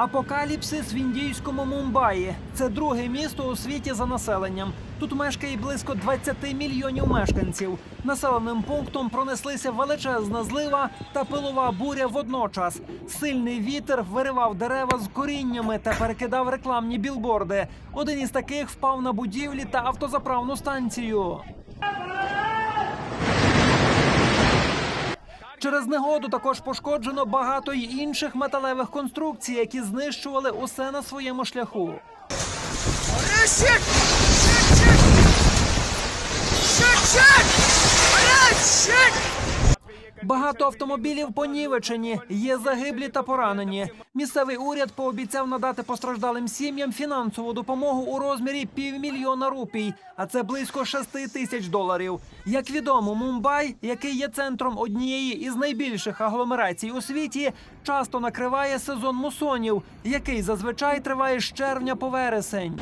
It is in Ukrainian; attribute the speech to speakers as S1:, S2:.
S1: Апокаліпсис в індійському Мумбаї. Це друге місто у світі за населенням. Тут мешкає близько 20 мільйонів мешканців. Населеним пунктом пронеслися величезна злива та пилова буря водночас. Сильний вітер виривав дерева з коріннями та перекидав рекламні білборди. Один із таких впав на будівлі та автозаправну станцію. Через негоду також пошкоджено багато й інших металевих конструкцій, які знищували усе на своєму шляху. Багато автомобілів понівечені, є загиблі та поранені. Місцевий уряд пообіцяв надати постраждалим сім'ям фінансову допомогу у розмірі півмільйона рупій, а це близько шести тисяч доларів. Як відомо, Мумбай, який є центром однієї із найбільших агломерацій у світі, часто накриває сезон мусонів, який зазвичай триває з червня по вересень.